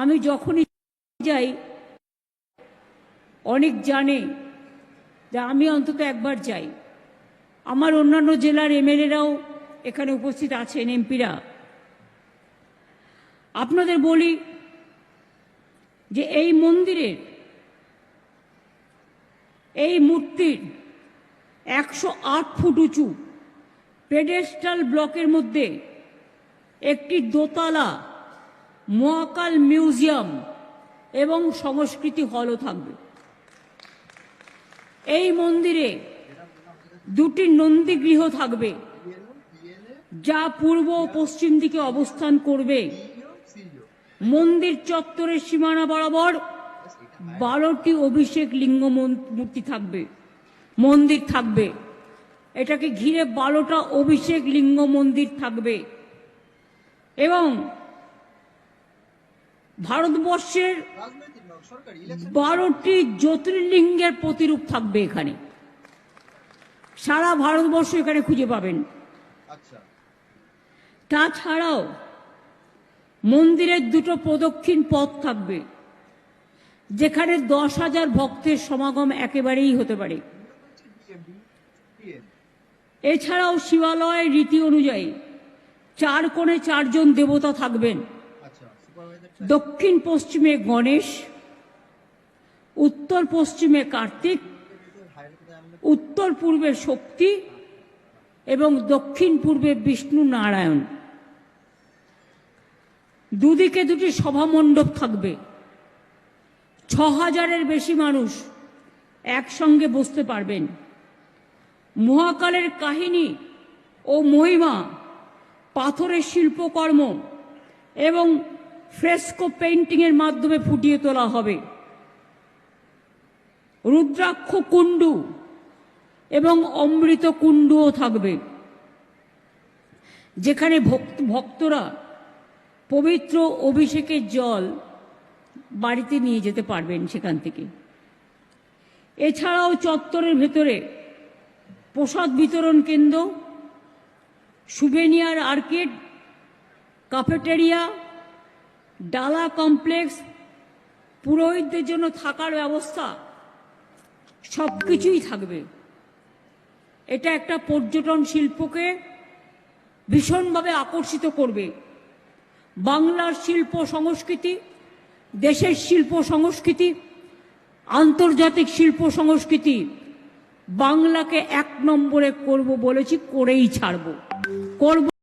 আমি যখনই যাই, অনেক জানে যে আমি অন্তত একবার যাই। আমার অন্যান্য জেলার এমএলএরাও এখানে উপস্থিত আছেন, এমপিরা। আপনাদের বলি যে এই মন্দিরের, এই মূর্তির একশো আট ফুট উঁচু পেডেস্টাল ব্লকের মধ্যে একটি দোতলা মহাকাল মিউজিয়াম এবং সংস্কৃতি হলও থাকবে। এই মন্দিরে দুটি নন্দীগৃহ থাকবে, যা পূর্ব ও পশ্চিম দিকে অবস্থান করবে। মন্দির চত্বরের সীমানা বরাবর বারোটি অভিষেক লিঙ্গ মূর্তি থাকবে, মন্দির থাকবে। এটাকে ঘিরে বারোটা অভিষেক লিঙ্গ মন্দির থাকবে। এবং ভারতবর্ষের বারোটি জ্যোতির্লিঙ্গের প্রতিরূপ থাকবে এখানে। সারা ভারতবর্ষ এখানে খুঁজে পাবেন। আচ্ছা। তাছাড়াও মন্দিরের দুটো প্রদক্ষিণ পথ থাকবে যেখানে দশ হাজার ভক্তের সমাগম একেবারেই হতে পারে। এছাড়াও শিবালয় রীতি অনুযায়ী চার কোণে চারজন দেবতা থাকবেন। দক্ষিণ পশ্চিমে গণেশ, উত্তর পশ্চিমে কার্তিক, উত্তর পূর্বে শক্তি এবং দক্ষিণ পূর্বে বিষ্ণু নারায়ণ। দুদিকে দুটি সভামণ্ডপ থাকবে। ছ হাজারের বেশি মানুষ একসঙ্গে বসতে পারবেন। মহাকালের কাহিনী ও মহিমা, পাথরের শিল্পকর্ম এবং ফ্রেস্কো পেইন্টিংয়ের মাধ্যমে ফুটিয়ে তোলা হবে। রুদ্রাক্ষ কুণ্ডু এবং অমৃত কুণ্ডুও থাকবে, যেখানে ভক্ত, ভক্তরা পবিত্র অভিষেকের জল বাড়িতে নিয়ে যেতে পারবেন সেখান থেকে। এছাড়াও চত্বরের ভেতরে প্রসাদ বিতরণ কেন্দ্র, সুভেনিয়ার আর্কেড, কাফেটেরিয়া ডালা কমপ্লেক্স পুরোহিতদের জন্য থাকার ব্যবস্থা সব কিছুই থাকবে। এটা একটা পর্যটন শিল্পকে ভীষণভাবে আকর্ষিত করবে। বাংলার শিল্প সংস্কৃতি, দেশের শিল্প সংস্কৃতি, আন্তর্জাতিক শিল্প সংস্কৃতি, বাংলাকে এক নম্বরে করব বলেছি, করেই ছাড়ব। করব